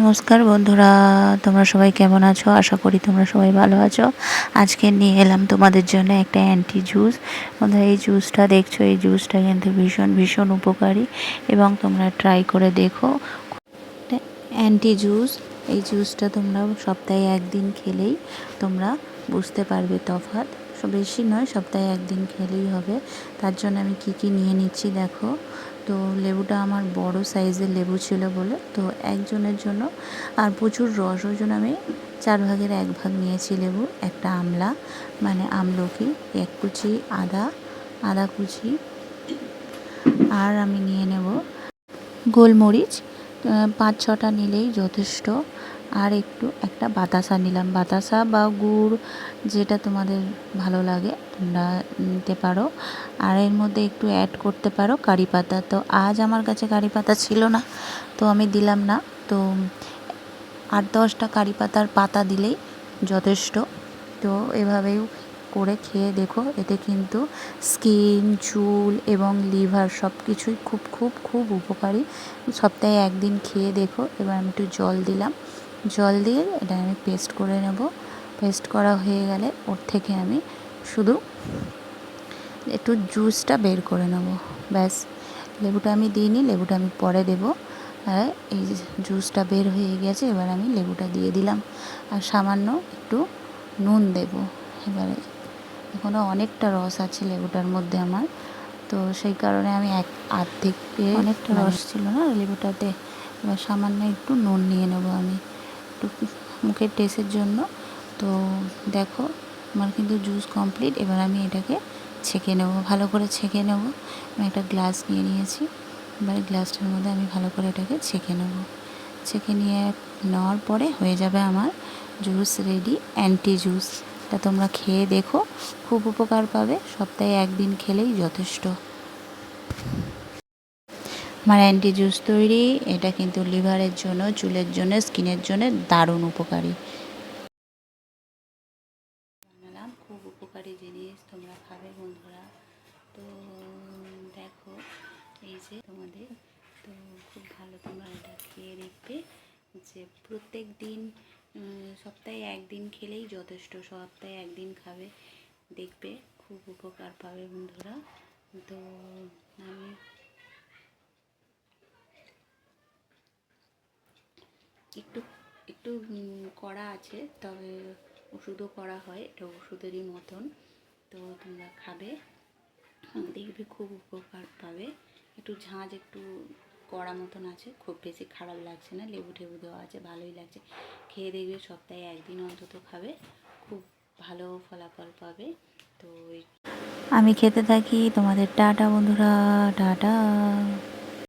নমস্কার বন্ধুরা, তোমরা সবাই কেমন আছো? আশা করি তোমরা সবাই ভালো আছো। আজকে নিয়ে এলাম তোমাদের জন্য একটা অ্যান্টি জুস বন্ধুরা, এই জুসটা দেখছ? এই জুসটা কিন্তু ভীষণ ভীষণ উপকারী এবং তোমরা ট্রাই করে দেখো। অ্যান্টি জুস এই জুসটা তোমরা সপ্তাহে একদিন খেলেই তোমরা বুঝতে পারবে তফাৎ। বেশি নয়, সপ্তাহে একদিন খেলেই হবে। তার জন্য আমি কি কি নিয়ে নিচ্ছি দেখো। তো লেবুটা আমার বড় সাইজের লেবু ছিল বলে। তো একজনের জন্য আর প্রচুর রস, ওই জন্য আমি চার ভাগের এক ভাগ নিয়েছি লেবু। একটা আমলা মানে আমলকি, এক কুচি আদা আদা কুচি। আর আমি নিয়ে নেব গোলমরিচ। পাঁচ ছটা নিলেই যথেষ্ট। আর একটু একটা বাতাসা নিলাম। বাতাসা বা গুড় যেটা তোমাদের ভালো লাগে, তোমরা নিতে পারো। আর এর মধ্যে একটু অ্যাড করতে পারো কারি পাতা। তো আজ আমার কাছে কারি পাতা ছিল না, তো আমি দিলাম না। তো আট দশটা কারি পাতার পাতা দিলেই যথেষ্ট। তো এভাবেই করে খেয়ে দেখো, এতে কিন্তু স্কিন, চুল এবং লিভার সব কিছুই খুব খুব খুব উপকারী। সপ্তাহে একদিন খেয়ে দেখো। এবার আমি একটু জল দিলাম। জল দিয়ে এটা আমি পেস্ট করে নেব। পেস্ট করা হয়ে গেলে ওর থেকে আমি শুধু একটু জুসটা বের করে নেব। ব্যাস লেবুটা আমি দিইনি লেবুটা আমি পরে দেবো। আর এই জুসটা বের হয়ে গেছে এবার আমি লেবুটা দিয়ে দিলাম। আর সামান্য একটু নুন দেব। এবারে এখনও অনেকটা রস আছে লেবুটার মধ্যে আমার। তো সেই কারণে আমি এক আর্ধেক অনেকটা রস ছিল না লেবুটাতে? এবার সামান্য একটু নুন নিয়ে নেব আমি। একটু মুখের টেস্টের জন্য। তো দেখো, আমার কিন্তু জুস কমপ্লিট এবার আমি এটাকে ছেঁকে নেব, ভালো করে ছেঁকে নেব। আমি একটা গ্লাস নিয়ে নিয়েছি, এবার গ্লাসটার মধ্যে আমি ভালো করে এটাকে ছেঁকে নেব। ছেঁকে নিয়ে নেওয়ার পরে হয়ে যাবে আমার জুস রেডি অ্যান্টি জুস তা তোমরা খেয়ে দেখো, খুব উপকার পাবে, সপ্তাহে একদিন খেলেই যথেষ্ট। আমার অ্যান্টি জুস তৈরি। এটা কিন্তু লিভারের জন্য, চুলের জন্য, স্কিনের জন্য দারুণ উপকারী। বানালাম, খুব উপকারী জিনিস তোমরা খাবে বন্ধুরা। তো দেখো, এই যে তোমাদের, তো খুব ভালো তোমরা এটা খেয়ে দেখবে যে প্রত্যেক দিন সপ্তাহে একদিন খেলেই যথেষ্ট, সপ্তাহে একদিন খাবে, দেখবে, খুব উপকার পাবে বন্ধুরা। তো আমি একটু একটু করা আছে, তবে ওষুধও করা হয়, এটা ওষুধেরই মতন। তো তোমরা খাবে। দেখবে খুব উপকার পাবে। একটু ঝাঁঝ একটু কড়া মতন আছে, খুব বেশি খারাপ লাগছে না, লেবু টেবু দেওয়া আছে, ভালোই লাগছে। খেয়ে দেখবে সপ্তাহে একদিন অন্তত খাবে, খুব ভালো ফলাফল পাবে। তো আমি খেতে থাকি, তোমাদের টাটা বন্ধুরা, টাটা।